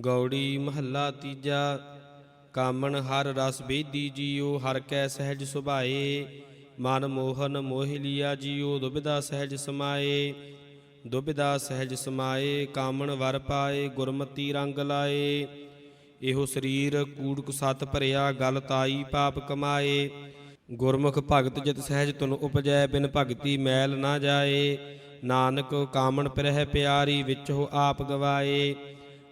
ਗੌੜੀ ਮਹੱਲਾ ਤੀਜਾ, ਕਾਮਣ ਹਰ ਰਸ ਬੇਦੀ ਜੀਉ ਹਰ ਕੈ ਸਹਿਜ ਸੁਭਾਏ। ਮਨ ਮੋਹਨ ਮੋਹਿ ਲਿਆ ਜੀਉ ਦੁਬਿਧਾ ਸਹਿਜ ਸਮਾਏ। ਦੁਬਿਧਾ ਸਹਿਜ ਸਮਾਏ, ਕਾਮਣ ਵਰ ਪਾਏ, ਗੁਰਮਤੀ ਰੰਗ ਲਾਏ। ਇਹੋ ਸਰੀਰ ਕੂੜਕ ਸਤ ਭਰਿਆ, ਗਲ ਤਾਈ ਪਾਪ ਕਮਾਏ। ਗੁਰਮੁਖ ਭਗਤ ਜਿਤ ਸਹਿਜ ਤੁਨ ਉਪਜੈ, ਬਿਨ ਭਗਤੀ ਮੈਲ ਨਾ ਜਾਏ। ਨਾਨਕ ਕਾਮਣ ਪਿਰਹਿ ਪਿਆਰੀ, ਵਿੱਚ ਹੋ ਆਪ ਗਵਾਏ।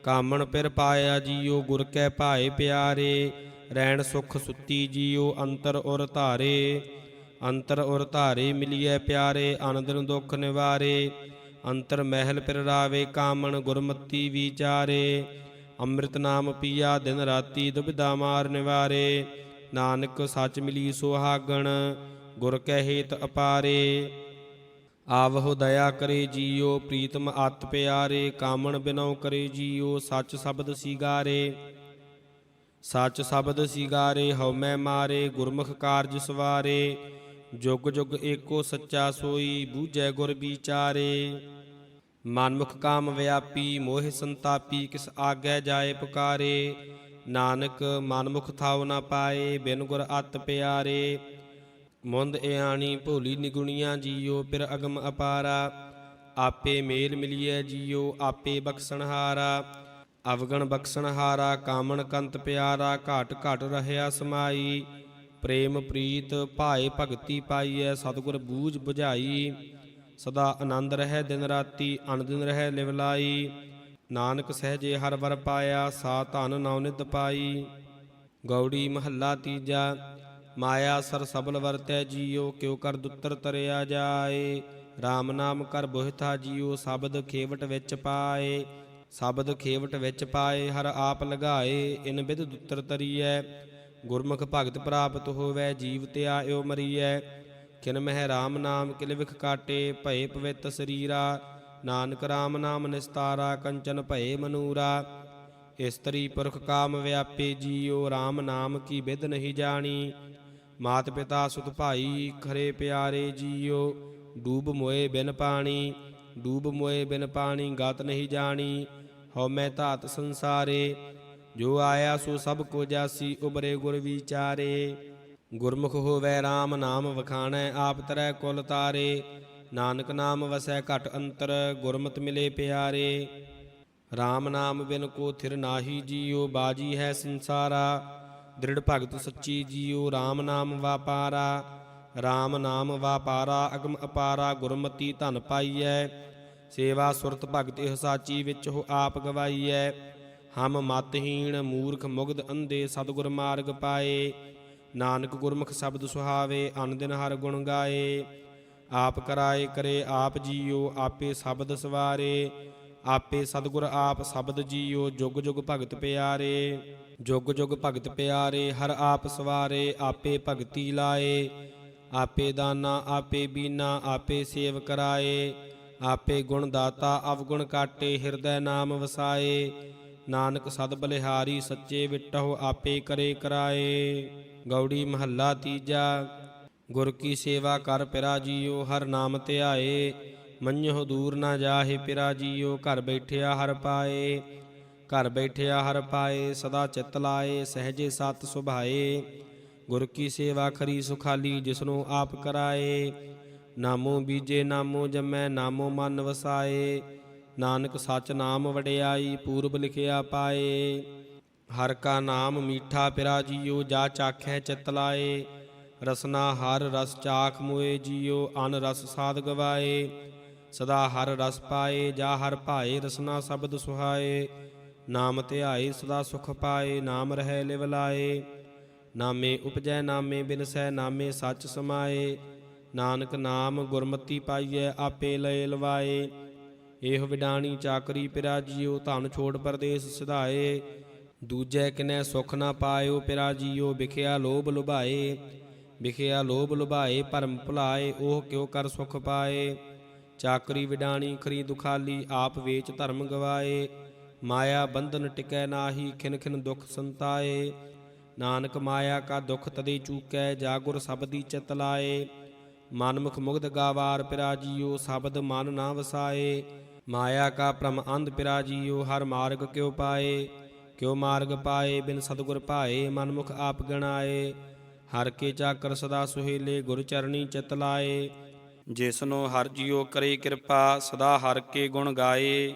ਕਾਮਣ ਪਿਰ ਪਾਇਆ ਜੀਉ ਗੁਰ ਕੈ ਭਾਏ ਪਿਆਰੇ। ਰੈਣ ਸੁਖ ਸੁੱਤੀ ਜੀਉ ਅੰਤਰ ਔਰ ਧਾਰੇ। ਅੰਤਰ ਔਰ ਧਾਰੇ ਮਿਲੀਐ ਪਿਆਰੇ ਅਨੰਦਨ ਦੁਖ ਨਿਵਾਰੇ। ਅੰਤਰ ਮਹਿਲ ਪਿਰ ਰਾਵੇ, ਕਾਮਣ ਗੁਰਮਤੀ ਵਿਚਾਰੇ। ਅੰਮ੍ਰਿਤ ਨਾਮ ਪੀਆ, ਦਿਨ ਰਾਤੀ ਦੁਬਿਧਾ ਮਾਰ ਨਿਵਾਰੇ। ਨਾਨਕ ਸੱਚ ਮਿਲੀ ਸੁਹਾਗਣ, ਗੁਰ ਕਹਿ ਹੇਤ ਅਪਾਰੇ। ਆਵਹੁ ਦਇਆ ਕਰੇ ਜੀਉ, ਪ੍ਰੀਤਮ ਅਤ ਪਿਆਰੇ, ਕਾਮਣ ਬਿਨਉ ਕਰੇ ਜੀਉ, ਸੱਚ ਸ਼ਬਦ ਸਿਗਾਰੇ। ਸੱਚ ਸ਼ਬਦ ਸੀਗਾਰੇ ਹਉਮੈ ਮਾਰੇ, ਗੁਰਮੁਖ ਕਾਰਜ ਸਵਾਰੇ। ਜੁਗ ਜੁਗ ਏਕੋ ਸੱਚਾ ਸੋਈ, ਬੂਝੈ ਗੁਰ ਵਿਚਾਰੇ। ਮਨਮੁਖ ਕਾਮ ਵਿਆਪੀ, ਮੋਹ ਸੰਤਾਪੀ, ਕਿਸ ਆਗੈ ਜਾਏ ਪੁਕਾਰੇ। ਨਾਨਕ ਮਨਮੁਖ ਥਾਉ ਨਾ ਪਾਏ, ਬਿਨ ਗੁਰ ਅਤ ਪਿਆਰੇ। ਮੁੰਦ ਇਆਣੀ ਭੋਲੀ ਨਿਗੁਣੀਆਂ ਜੀਓ ਪਿਰ ਅਗਮ ਅਪਾਰਾ। ਆਪੇ ਮੇਲ ਮਿਲੀਐ ਜੀਓ, ਆਪੇ ਬਖਸ਼ਣਹਾਰਾ ਅਵਗਣ ਬਖਸ਼ਣਹਾਰਾ ਕਾਮਣ ਕੰਤ ਪਿਆਰਾ, ਘਾਟ ਘਾਟ ਰਹਿਆ ਸਮਾਈ। ਪ੍ਰੇਮ ਪ੍ਰੀਤ ਭਾਏ ਭਗਤੀ ਪਾਈਐ, ਸਤਿਗੁਰ ਬੂਝ 부ਝਾਈ ਸਦਾ ਆਨੰਦ ਰਹਿ ਦਿਨ ਰਾਤੀ ਅਨਦਿਨ ਰਹਿ ਲਿਵਲਾਈ ਨਾਨਕ ਸਹਜੇ ਹਰ ਵਰ ਪਾਇਆ, ਸਾ ਧਨ ਨੌ ਨਿਤ ਪਾਈ। ਗੌੜੀ ਮਹੱਲਾ ਤੀਜਾ ਮਾਇਆ ਸਰ ਸਬਲ ਵਰਤੈ ਜੀਉ ਕਿਉ ਕਰ ਦੁੱਤਰ ਤਰਿਆ ਜਾਏ। RAM ਨਾਮ ਕਰ ਬੋਹਿਥਾ ਜੀਉ ਸ਼ਬਦ ਖੇਵਟ ਵਿੱਚ ਪਾਏ। ਸ਼ਬਦ ਖੇਵਟ ਵਿੱਚ ਪਾਏ, ਹਰ ਆਪ ਲਗਾਏ, ਇਨ ਬਿਦ ਦੁੱਤਰ ਤਰੀਐ। ਗੁਰਮੁਖ ਭਗਤ ਪ੍ਰਾਪਤ ਹੋਵੇ, ਜੀਵ ਤੇ ਆਇਓ ਮਰੀਐ। ਕਿਨ ਮਹਿ RAM ਨਾਮ, ਕਿਲ ਵਿਖ ਕਾਟੇ, ਭਏ ਪਵਿੱਤ ਸਰੀਰਾ। ਨਾਨਕ RAM ਨਾਮ ਨਿਸਤਾਰਾ, ਕੰਚਨ ਭਏ ਮਨੂਰਾ। ਇਸਤਰੀ ਪੁਰਖ ਕਾਮ ਵਿਆਪੇ ਜੀਉ RAM ਨਾਮ ਕੀ ਵਿਦ ਨਹੀਂ ਜਾਣੀ। ਮਾਤ ਪਿਤਾ ਸੁਤ ਭਾਈ ਖਰੇ ਪਿਆਰੇ ਜੀਓ, ਡੂਬ ਮੋਏ ਬਿਨ ਪਾਣੀ, ਡੂਬ ਮੋਏ ਬਿਨ ਪਾਣੀ ਗਤ ਨਹੀਂ ਜਾਣੀ, ਹਉ ਮੈਂ ਧਾਤ ਸੰਸਾਰੇ, ਜੋ ਆਇਆ ਸੋ ਸਭ ਕੋ ਜਾਸੀ ਉਬਰੇ ਗੁਰ ਵਿਚਾਰੇ। ਗੁਰਮੁਖ ਹੋਵੇ RAM ਨਾਮ ਵਖਾਣੈ, ਆਪ ਤਰੈ ਕੁਲ ਤਾਰੇ, ਨਾਨਕ ਨਾਮ ਵਸੈ ਘਟ ਅੰਤਰ, ਗੁਰਮਤ ਮਿਲੇ ਪਿਆਰੇ। RAM ਨਾਮ ਬਿਨ ਕੋ ਥਿਰ ਨਾਹੀ ਜੀਉ ਬਾਜੀ ਹੈ ਸੰਸਾਰਾ ਦ੍ਰਿੜ ਭਗਤ ਸੱਚੀ ਜੀਉ RAM ਨਾਮ ਵਾਪਾਰਾ RAM ਨਾਮ ਵਾਪਾਰਾ, ਅਗਮ ਅਪਾਰਾ, ਗੁਰਮਤੀ ਧਨ ਪਾਈਐ। ਸੇਵਾ ਸੁਰਤ ਭਗਤ ਇਹ ਸਾਚੀ ਵਿੱਚ ਹੋ ਆਪ ਗਵਾਈਐ। ਹਮ ਮਤਹੀਣ ਮੂਰਖ ਮੁਗਧ ਅੰਧੇ ਸਤਿਗੁਰ ਮਾਰਗ ਪਾਏ। ਨਾਨਕ ਗੁਰਮੁਖ ਸ਼ਬਦ ਸੁਹਾਵੇ ਅਨ ਦਿਨ ਹਰ ਗੁਣ ਗਾਏ। ਆਪ ਕਰਾਏ ਕਰੇ ਆਪ ਜੀਓ ਆਪੇ ਸ਼ਬਦ ਸਵਾਰੇ। ਆਪੇ ਸਤਿਗੁਰ ਆਪ ਸ਼ਬਦ ਜੀਓ ਜੁਗ ਜੁਗ ਭਗਤ ਪਿਆਰੇ। ਜੁਗ ਜੁਗ ਭਗਤ ਪਿਆਰੇ, ਹਰ ਆਪ ਸਵਾਰੇ, ਆਪੇ ਭਗਤੀ ਲਾਏ। ਆਪੇ ਦਾਨਾ, ਆਪੇ ਬੀਨਾ, ਆਪੇ ਸੇਵ ਕਰਾਏ। ਆਪੇ ਗੁਣ ਦਾਤਾ, ਅਵਗੁਣ ਕਾਟੇ, ਹਿਰਦੈ ਨਾਮ ਵਸਾਏ। ਨਾਨਕ ਸਦ ਬਲਿਹਾਰੀ, ਸੱਚੇ ਵਿਟਹੁ ਆਪੇ ਕਰੇ ਕਰਾਏ। ਗੌੜੀ ਮਹੱਲਾ ਤੀਜਾ, ਗੁਰ ਕੀ ਸੇਵਾ ਕਰ ਪਿਰਾ ਜੀਓ, ਹਰ ਨਾਮ ਧਿਆਏ। ਮੰਨਹੁ ਦੂਰ ਨਾ ਜਾਹੇ ਪਿਰਾ ਜੀਓ, ਘਰ ਬੈਠਿਆ ਹਰ ਪਾਏ। ਘਰ ਬੈਠਿਆ ਹਰ ਪਾਏ, ਸਦਾ ਚਿਤ ਲਾਏ, ਸਹਜੇ ਸਤ ਸੁਭਾਏ। ਗੁਰ ਕੀ ਸੇਵਾ ਖਰੀ ਸੁਖਾਲੀ, ਜਿਸਨੂੰ ਆਪ ਕਰਾਏ। ਨਾਮੋ ਬੀਜੇ, ਨਾਮੋ ਜਮੈ, ਨਾਮੋ ਮਨ ਵਸਾਏ। ਨਾਨਕ ਸਚ ਨਾਮ ਵਡਿਆਈ, ਪੂਰਬ ਲਿਖਿਆ ਪਾਏ। ਹਰ ਕਾ ਨਾਮ ਮੀਠਾ ਪਿਰਾ ਜੀਓ, ਜਾ ਚਾਖੈ ਚਿਤ ਲਾਏ। ਰਸਨਾ ਹਰ ਰਸ ਚਾਖ ਮੋਏ ਜੀਓ, ਅਨ ਰਸ ਸਾਧ ਗਵਾਏ। ਸਦਾ ਹਰ ਰਸ ਪਾਏ, ਜਾ ਹਰ ਭਾਏ ਰਸਨਾ ਸ਼ਬਦ ਸੁਹਾਏ। ਨਾਮ ਧਿਆਏ ਸਦਾ ਸੁਖ ਪਾਏ, ਨਾਮ ਰਹਿ ਲਿਵ ਲਾਏ। ਨਾਮੇ ਉਪਜੈ, ਨਾਮੇ ਬਿਨਸੈ, ਨਾਮੇ ਸੱਚ ਸਮਾਏ। ਨਾਨਕ ਨਾਮ ਗੁਰਮਤੀ ਪਾਈਐ, ਆਪੇ ਲਏ ਲਵਾਏ। ਇਹ ਵਿਡਾਣੀ ਚਾਕਰੀ ਪਿਰਾ ਜੀਓ ਧਨ ਛੋੜ ਪਰਦੇਸ ਸਿਧਾਏ। ਦੂਜੈ ਕਿਨੈ ਸੁਖ ਨਾ ਪਾਇਓ ਪਿਰਾ ਜੀਓ ਵਿਖਿਆ ਲੋਭ ਲੁਭਾਏ। ਵਿਖਿਆ ਲੋਭ ਲੁਭਾਏ, ਭਰਮ ਭੁਲਾਏ, ਉਹ ਕਿਉ ਕਰ ਸੁਖ ਪਾਏ। ਚਾਕਰੀ ਵਿਡਾਣੀ ਖਰੀ ਦੁਖਾਲੀ, ਆਪ ਵੇਚ ਧਰਮ ਗਵਾਏ। ਮਾਇਆ ਬੰਧਨ ਟਿਕੈ ਨਾਹੀ, ਖਿਨ ਖਿਨ ਦੁਖ ਸੰਤਾਏ। ਨਾਨਕ ਮਾਇਆ ਕਾ ਦੁਖ ਤਦੇ ਚੂਕੈ ਜਾਗੁਰ ਸਬਦੀ ਚਿਤ ਲਾਏ। ਮਨਮੁਖ ਮੁਗਧ ਗਾਵਾਰ ਪਿਰਾ ਜੀਓ ਸ਼ਬਦ ਮਨ ਨਾ ਵਸਾਏ। ਮਾਇਆ ਕਾ ਭ੍ਰਮ ਅੰਧ ਪਿਰਾ ਜੀਓ ਹਰ ਮਾਰਗ ਕਿਉ ਪਾਏ। ਕਿਉ ਮਾਰਗ ਪਾਏ, ਬਿਨ ਸਤਗੁਰ ਭਾਏ, ਮਨਮੁਖ ਆਪ ਗਣਾਏ। ਹਰ ਕੇ ਚਾਕਰ ਸਦਾ ਸੁਹੇਲੇ, ਗੁਰ ਚਰਣੀ ਚਿਤ ਲਾਏ। ਜਿਸਨੋ ਹਰ ਜੀਓ ਕਰੇ ਕਿਰਪਾ, ਸਦਾ ਹਰ ਕੇ ਗੁਣ ਗਾਏ।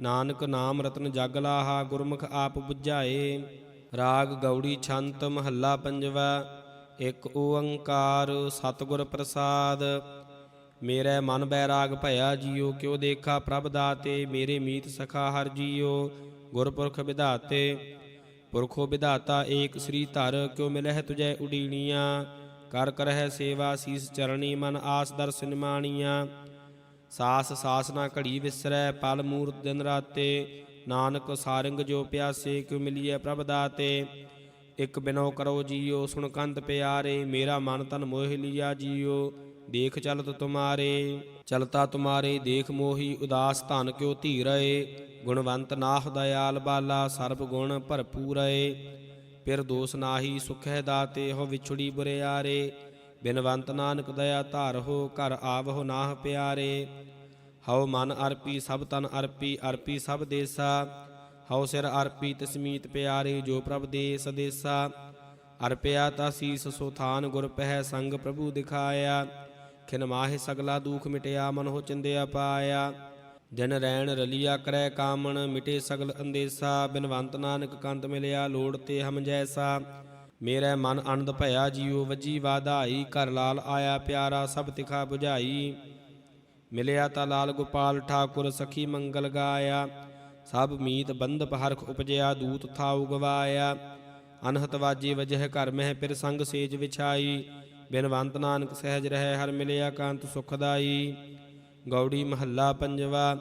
ਨਾਨਕ ਨਾਮ ਰਤਨ ਜਗ ਲਾਹਾ, ਗੁਰਮੁਖ ਆਪ 부ਝਾਏ ਰਾਗ ਗੌੜੀ ਛੰਤ ਮਹੱਲਾ ਪੰਜਵਾ, ਇੱਕ ਓੰਕਾਰ ਸਤਿਗੁਰ ਪ੍ਰਸਾਦ। ਮੇਰੇ ਮਨ ਬੈਰਾਗ ਭਇਆ ਜੀਉ ਕਿਉ ਦੇਖਾ ਪ੍ਰਭ ਦਾਤੇ, ਮੇਰੇ ਮੀਤ ਸਖਾ ਹਰ ਜੀਓ। ਗੁਰਪੁਰਖ ਵਿਧਾਤੇ, ਪੁਰਖੋ ਵਿਧਾਤਾ ਏਕ ਸ੍ਰੀ ਧਰ, ਕਿਉ ਮਿਲਹਿ ਤੁਜੈ ਉਡੀਣੀਆਂ। ਕਰ ਕਰਹਿ ਸੇਵਾ ਸੀਸ ਚਰਣੀ, ਮਨ ਆਸ ਦਰਸ਼ਨ ਮਾਣੀਆਂ। ਸਾਸ ਸਾਸ ਨਾ ਘੜੀ ਵਿਸਰੈ, ਪਲ ਮੂਰਤ ਦਿਨ ਰਾਤੇ। ਨਾਨਕ ਸਾਰੰਗ ਜੋ ਪਿਆਸੇ, ਕਿਉ ਮਿਲੀਐ ਪ੍ਰਭ ਦਾਤੇ। ਇਕ ਬਿਨੋ ਕਰੋ ਜੀਓ, ਸੁਣ ਕੰਤ ਪਿਆਰੇ। ਮੇਰਾ ਮਨ ਤਨ ਮੋਹਿ ਲਿਆ ਜੀਓ, ਦੇਖ ਚਲਤ ਤੁਮਾਰੇ। ਚਲਤਾ ਤੁਮਾਰੇ, ਦੇਖ ਮੋਹੀ ਉਦਾਸ ਧਨ ਕਿਉ ਧੀਰਏ। ਗੁਣਵੰਤ ਨਾਹ ਦਇਆਲ ਬਾਲਾ, ਸਰਬ ਗੁਣ ਭਰਪੂਰਏ। ਫਿਰ ਦੋਸ ਨਾਹੀ ਸੁਖ ਹੈ ਦਾਤੇ, ਹੋ ਵਿਛੜੀ ਬੁਰਿਆਰੇ। ਬਿਨਵੰਤ ਨਾਨਕ ਦਇਆ ਧਾਰ ਹੋ, ਘਰ ਆਵਹੁ ਨਾਹ ਪਿਆਰੇ। ਹਉ ਮਨ ਅਰਪੀ ਸਭ ਤਨ ਅਰਪੀ ਅਰਪੀ ਸਭ ਦੇਸਾ। ਹਉ ਸਿਰ ਅਰਪੀ ਤਸਮੀਤ ਪਿਆਰੇ, ਜੋ ਪ੍ਰਭ ਦੇ ਦੇਸਾ। ਅਰਪਿਆ ਤਾ ਸੀਸ ਸੋ ਗੁਰ ਪਹਿ ਸੰਗ ਪ੍ਰਭੂ ਦਿਖਾਇਆ। ਖਿਨ ਮਾਹਿ ਸਗਲਾ ਦੂਖ ਮਿਟਿਆ, ਮਨ ਹੋ ਚਿੰਦਿਆ ਪਾਇਆ। ਦਿਨ ਰੈਣ ਰਲੀਆ ਕਰੈ ਕਾਮਣ, ਮਿਟੇ ਸਗਲ ਅੰਦੇਸਾ। ਬਿਨਵੰਤ ਨਾਨਕ ਕੰਤ ਮਿਲਿਆ, ਲੋੜ ਤੇ ਹਮ ਜੈਸਾ। ਮੇਰਾ ਮਨ ਆਨੰਦ ਭਇਆ ਜੀਉ, ਵਜੀ ਵਾਧਾਈ, ਘਰ ਲਾਲ ਆਇਆ ਪਿਆਰਾ, ਸਭ ਤਿਖਾ 부ਝਾਈ ਮਿਲਿਆ ਤਾ ਲਾਲ ਗੋਪਾਲ ਠਾਕੁਰ, ਸਖੀ ਮੰਗਲ ਗਾਇਆ। ਸਭ ਮੀਤ ਬੰਧਪ ਹਰਖ ਉਪਜਿਆ, ਦੂਤ ਥਾਉ ਗਵਾਇਆ। ਅਨਹਤ ਵਾਜੇ ਵਜਹ ਘਰ ਮਹਿ ਫਿਰ ਸੰਗ ਸੇਜ ਵਿਛਾਈ। ਬਿਨਵੰਤ ਨਾਨਕ ਸਹਿਜ ਰਹਿ ਹਰ ਮਿਲਿਆ ਕਾਂਤ ਸੁਖਦਾਈ ਗੌੜੀ ਮਹੱਲਾ ਪੰਜਵਾ,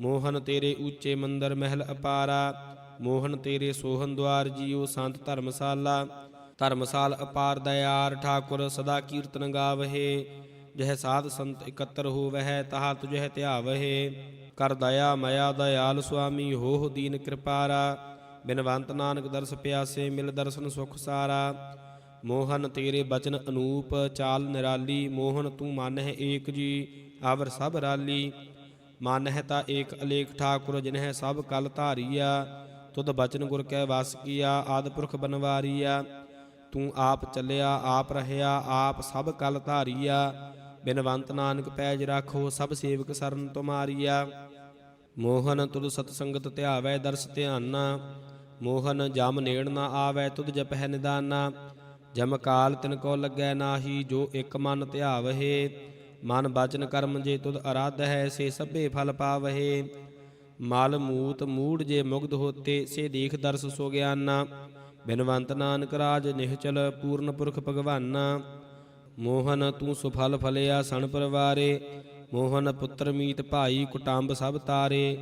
ਮੋਹਨ ਤੇਰੇ ਉੱਚੇ ਮੰਦਰ ਮਹਿਲ ਅਪਾਰਾ। ਮੋਹਨ ਤੇਰੇ ਸੋਹਨ ਦਵਾਰ ਜੀਓ ਸੰਤ ਧਰਮਸਾਲਾ। ਧਰਮਸਾਲ ਅਪਾਰ ਦਇਆਰ ਠਾਕੁਰ ਸਦਾ ਕੀਰਤਨ ਗਾਵਹਿ। ਜਹ ਸਾਧ ਸੰਤ ਇਕੱਤਰ ਹੋਵਹਿ, ਤਹਾ ਤੁਝਹਿ ਧਿਆਵਹਿ। ਕਰ ਦਇਆ ਮਇਆ ਦਇਆਲ ਸੁਆਮੀ, ਹੋਹ ਦੀਨ ਕਿਰਪਾਰਾ। ਬਿਨਵੰਤ ਨਾਨਕ ਦਰਸ ਪਿਆਸੇ, ਮਿਲ ਦਰਸ਼ਨ ਸੁਖ ਸਾਰਾ। ਮੋਹਨ ਤੇਰੇ ਬਚਨ ਅਨੂਪ, ਚਾਲ ਨਿਰਾਲੀ। ਮੋਹਨ ਤੂੰ ਮਨ ਹੈ ਏਕ ਜੀ, ਆਵਰ ਸਭ ਰਾਲੀ। ਮਨ ਹੈ ਤਾ ਏਕ ਅਲੇਖ ਠਾਕੁਰ, ਜਿਨਹਿ ਸਭ ਕਲ ਧਾਰੀਆ। ਤੁਧ ਬਚਨ ਗੁਰ ਕੈ ਵਸ ਕੀਆ ਆਦ ਪੁਰਖ ਬਨਵਾਰੀਆ। ਤੂੰ ਆਪ ਚੱਲਿਆ, ਆਪ ਰਹਿਆ, ਆਪ ਸਭ ਕਲ ਧਾਰੀਆ। ਬਿਨਵੰਤ ਨਾਨਕ ਪੈਜ ਰਾਖੋ, ਸਭ ਸੇਵਕ ਸਰਨ ਤੁਮਾਰੀਆ। ਮੋਹਨ ਤੁਧ ਸਤ ਸੰਗਤ ਧਿਆਵੈ ਦਰਸ ਧਿਆਨਾ। ਮੋਹਨ ਜਮ ਨੇੜ ਨਾ ਆਵੈ ਤੁਧ ਜਪਹਿ ਨਿਦਾਨਾ। ਜਮ ਕਾਲ ਤਿਨ ਕੋ ਲੱਗੈ ਨਾਹੀ, ਜੋ ਇਕ ਮਨ ਧਿਆਵਹਿ। ਮਨ ਬਚਨ ਕਰਮ ਜੇ ਤੁਧ ਅਰਾਧ ਹੈ ਸੇ ਸਭੇ ਫਲ ਪਾਵਹਿ। ਮਾਲ ਮੂਤ ਮੂੜ ਜੇ ਮੁਗਧ ਹੋਤੇ, ਸੇ ਦੇਖ ਦਰਸ ਸੋ ਗਿਆਨਾ। ਬਿਨਵੰਤ ਨਾਨਕ ਰਾਜ ਨਿਹਚਲ ਪੂਰਨ ਪੁਰਖ ਭਗਵਾਨਾ। ਮੋਹਨ ਤੂੰ ਸੁਫਲ ਫਲਿਆ ਸਣ ਪਰਵਾਰੇ, ਮੋਹਨ ਪੁੱਤਰ ਮੀਤ ਭਾਈ ਕੁਟੰਬ ਸਭ ਤਾਰੇ।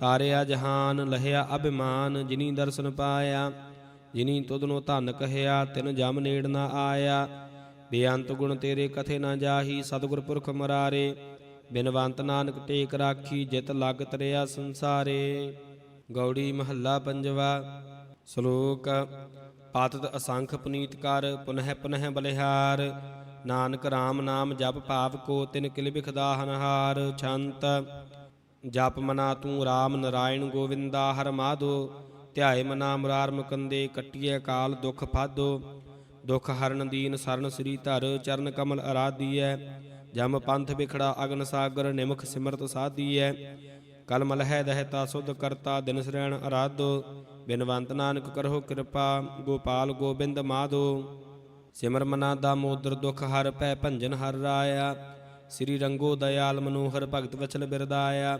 ਤਾਰਿਆ ਜਹਾਨ ਲਹਿਆ ਅਭਿਮਾਨ ਜਿਨੀ ਦਰਸ਼ਨ ਪਾਇਆ, ਜਿਨੀ ਤੁਧਨੋ ਧਨ ਕਹਿਆ, ਤਿਨ ਜਮ ਨੇੜ ਨਾ ਆਇਆ। ਬੇਅੰਤ ਗੁਣ ਤੇਰੇ ਕਥੇ ਨਾ ਜਾਹੀ, ਸਤਿਗੁਰ ਪੁਰਖ ਮਰਾਰੇ। ਬਿਨਵੰਤ ਨਾਨਕ ਟੇਕ ਰਾਖੀ ਜਿਤ ਲਗ ਤਰਿਆ ਸੰਸਾਰੇ, ਗੌੜੀ ਮਹੱਲਾ ਪੰਜਵਾ, ਸ਼ਲੋਕ, ਪਾਤਤ ਅਸੰਖ ਪੁਨੀਤ ਕਰ, ਪੁਨਹਿ ਪੁਨਹਿ ਬਲਿਹਾਰ, ਨਾਨਕ RAM ਨਾਮ ਜਪ ਭਾਵ ਕੋ ਤਿਨ ਕਿਲ ਬਿਖਦਾ ਹਨਹਾਰ, ਛੰਤ, ਜਪ ਮਨਾ ਤੂੰ RAM ਨਰਾਇਣ ਗੋਵਿੰਦਾ ਹਰ ਮਾਧੋ, ਧਿਆਏ ਮਨਾ ਮੁਰਾਰ ਮੁਕੰਦੇ ਕੱਟੀਏ ਕਾਲ ਦੁਖ ਫਾਦੋ ਦੁਖ ਹਰਨ ਦੀਨ ਸਰਨ ਸ੍ਰੀ ਧਰ, ਚਰਨ ਕਮਲ ਅਰਾਧੀਐ ਜਮ ਪੰਥ ਵਿਖੜਾ ਅਗਨ ਸਾਗਰ, ਨਿਮਖ ਸਿਮਰਤ ਸਾਧੀਐ। ਕਲ ਮਲਹਿ ਦਹਿਤਾ ਸੁਧ ਕਰਤਾ ਦਿਨ ਸਰੈਣ ਅਰਾਧੋ। ਬਿਨਵੰਤ ਨਾਨਕ ਕਰੋ ਕਿਰਪਾ, ਗੋਪਾਲ ਗੋਬਿੰਦ ਮਾਧੋ। ਸਿਮਰ ਮਨਾ ਦਾ ਮੋਦਰ ਦੁਖ ਹਰ ਪੈ ਭੰਜਨ ਹਰ ਰਾਇਆ। ਸ੍ਰੀ ਰੰਗੋ ਦਇਆਲ ਮਨੋਹਰ ਭਗਤ ਵਚਲ ਬਿਰਦਾਇਆ।